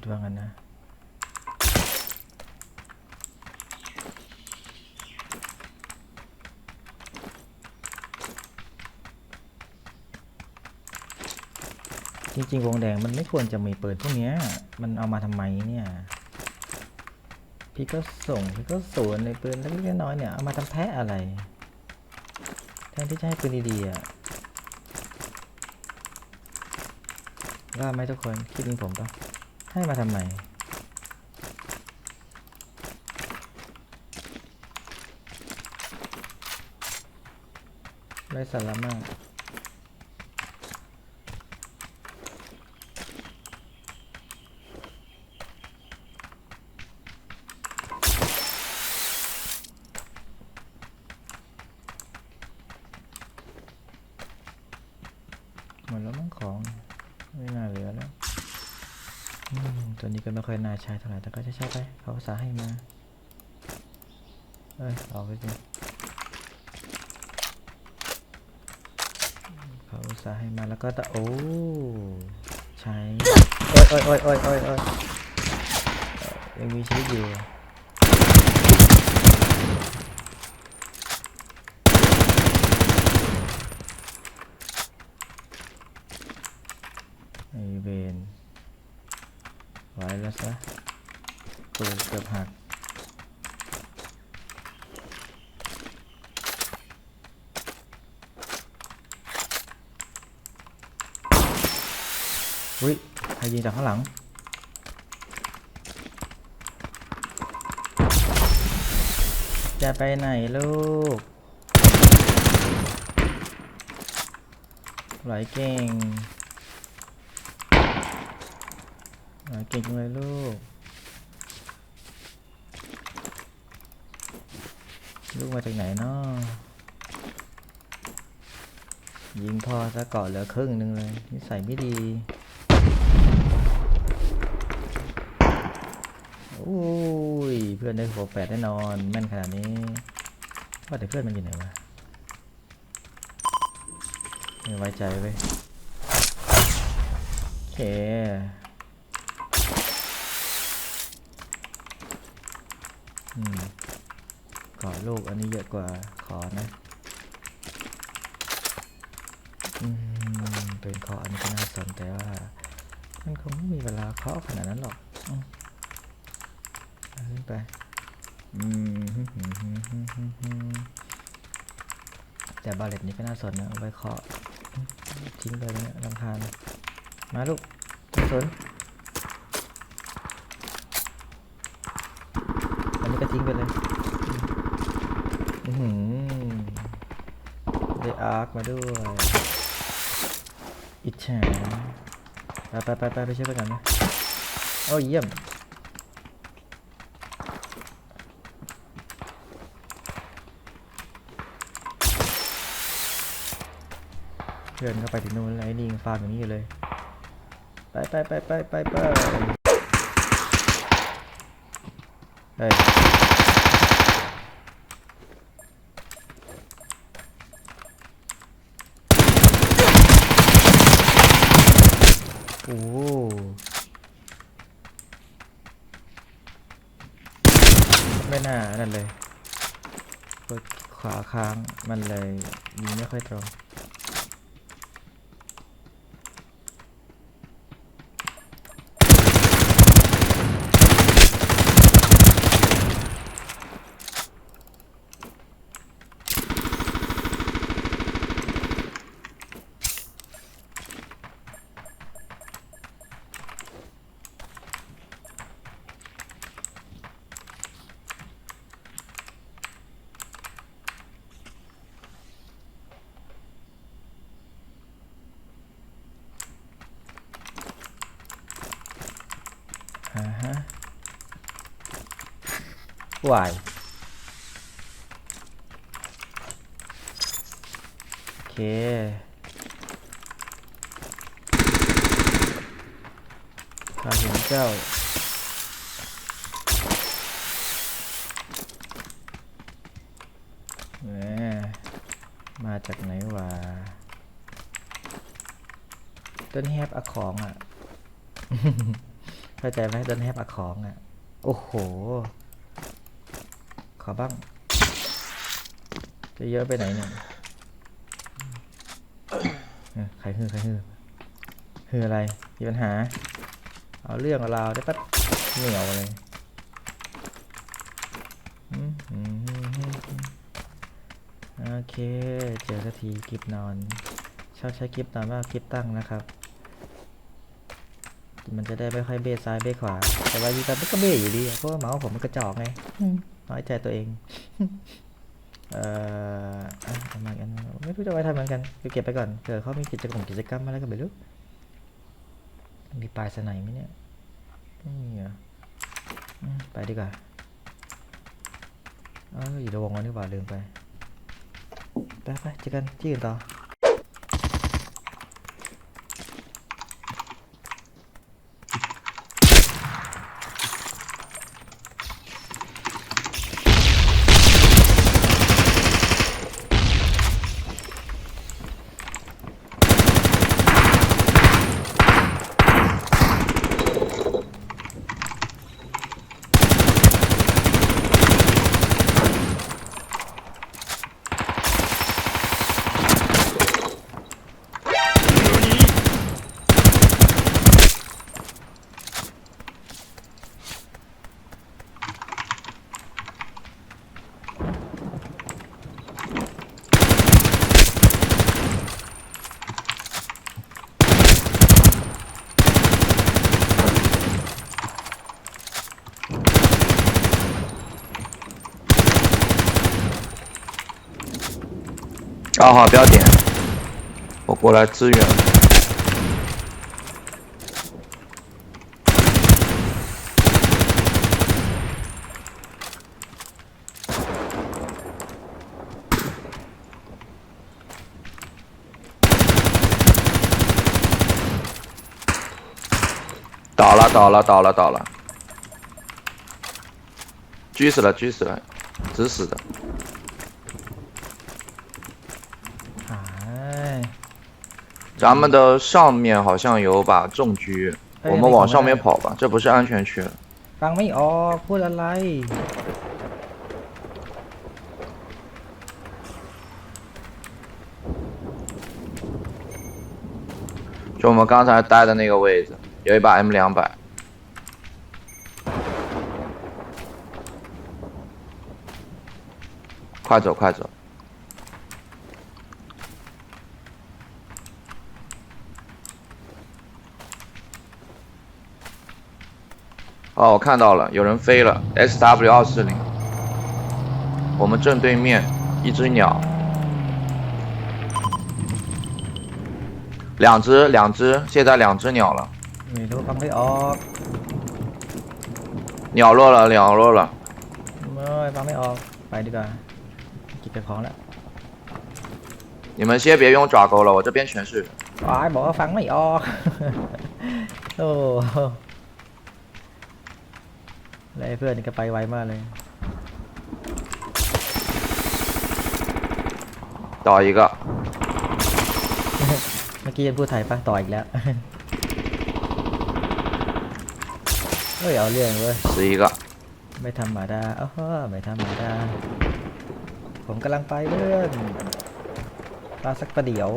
ดว่างั้นนะ จริงๆ วงแดงมันไม่ควรจะมีเปิดพวกนี้มันเอามาทำไมเนี่ย พี่ก็ส่ง พี่ก็สวนในปืนเล็กๆน้อยๆเนี่ย เอามาทำแพะอะไร แทนที่จะให้ปืนดีๆอะว่าไหมทุกคน คิดถึงผมปะ ให้มาทำไมไร้สาระมาก หมดแล้วมั้งของ ไม่น่าเหลือแล้วอืมตัว นี้ก็ไม่ค่อยน่าใช้เท่าไหร่ แต่ก็ใช้ไป เขาภาษาให้มา เอ้ย เอาไปสิเขาอุตส่าให้มาแล้วก็ตะโอ้ใช้โอ้ยโอ้ยโอ้ยโอ้ยโอ้ยโอ้ยยังมีชีวิตอยู่ไอเวน ไว้แล้วซะปืนเกือบหักอุ้ยใครยิงจากข้างหลัง จะไปไหนลูก ไหลเก่ง อ่า เก่งเลยลูก ลูกมาจากไหนเนาะยิงพอซะก่อนเหลือครึ่งหนึ่งเลยนิสัยไม่ดี โอ้ย เพื่อนได้หัวแปดแน่นอน แม่นขนาดนี้ว่าแต่เพื่อนมันอยู่ไหนวะไม่ไว้ใจเว้ยโอเค อืมขอ ลูกอันนี้เยอะกว่าขอนะอืมเป็นเคาะอันนี้ก็น่าสนแต่ว่า มันคงไม่มีเวลาเคาะขนาดนั้นหรอกอืมเอาขึ้นไปแต่บาเลตนี้ก็น่าสนนะเอาไว้เคาะทิ้งไปเลยเนี่ยลำคาญมาลูกสนอันนี้ก็ทิ้งไปเลย ได้อาร์คมาด้วย อิจฉาไปไปไปไปไปช่วยไปกันนะโอ้เยี่ยมเพื่อนก็ไปถึงนู้นแล้วไอ้นี่ยังฟาร์มอย่างนี้อยู่เลย ไปไปไปไปไปไปเฮ้ย โอ้โห หน่านั่นเลยกดขวาค้างมันเลยยิงไม่ค่อยตรง อ่าฮะ วายโอเคข้าเห็นเจ้าแหมมาจากไหนวะต้นแฮบอะของอะ เข้าใจไหมต้นแฮบอะของอะ โอ้โห ขอบ้าง จะเยอะไปไหนเนี่ยใครฮือใครฮือใครคืออะไร มีปัญหา เอาเรื่องเอาราวได้ปั๊บเหนียวเลยโอเค เจอสักทีกิฟนอน ชอบใช้กิฟนอนมากกิฟตั้งนะครับ มันจะได้ไม่ค่อยเบะซ้ายเบะขวา แต่ว่ายีกันมันก็เบะอยู่ดี เพราะว่าเมาส์ผมมันกระจอกไง น้อยใจตัวเองเอ่ออะเอามาอีกอันไม่รู้จะไว้ทำเหมือนกันเก็บไปก่อนเผื่อเขามีกิจกรรมกิจกรรมอะไรก็ไม่รู้มีปลายสไนไหมเนี่ยไม่มีออืมไปดีกว่าอ้ยอยู่ระวงแล้วนี่หว่าลืมไป ไปไปเจอกันที่อื่นต่อ 二号标点，我过来支援。倒了，倒了，倒了，倒了，狙死了，狙死了，直死的。咱们的上面好像有把重狙，哎我们往上面跑吧，这不是安全区。 ฟังไม่ออกพูดอะไร 就我们刚才待的那个位置，有一把 M 两百。快走，快走！ 哦，我看到了，有人飞了，SW 二四零，我们正对面一只鸟，两只，两只，现在两只鸟了， ไม่รู้ฟังไม่ออก 鸟落了，鸟落了。 ไม่ฟังไม่ออกไปดีกว่าเกิบของแล้ว 你们先别用爪钩了，我这边全是人。 วายบอกว่าฟังไม่ออก โอ้โห แล้วเพื่อนก็ไปไวมากเลย ต่ออีกอะเมื่อกี้ยังพูดไทยปะต่ออีกแล้ว เฮ้ยเอาเรื่องเว้ย สี่ก็ไม่ทำมาดาเออไม่ทำมาดา ผมกำลังไปเพื่อนลาสักประเดี๋ยว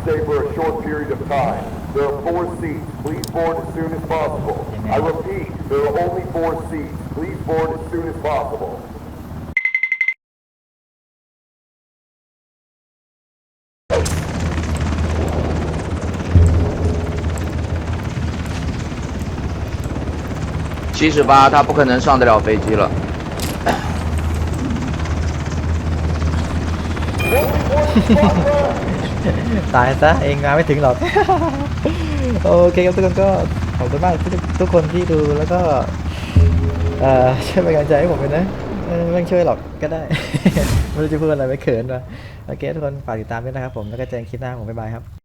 will only stay for a short period of time. There are four seats. Please board as soon as possible. I repeat, there are only four seats. Please board as soon as possible. 七十八，他不可能上得了飞机了。 ตายซะเองมาไม่ถึงหรอก โอเคครับทุกคนก็ขอบคุณมากทุกทุกคนที่ดูแล้วก็เอ่อช่วยเป็นกำลังใจให้ผมเลยนะเออไม่ต้องช่วยหรอกก็ได้ ไม่รู้จะพูดอะไรไม่เขินว่ะโอเคทุกคนฝากติดตามด้วยนะครับผมแล้วก็เจอกันคลิปหน้าผมบ๊ายบายครับ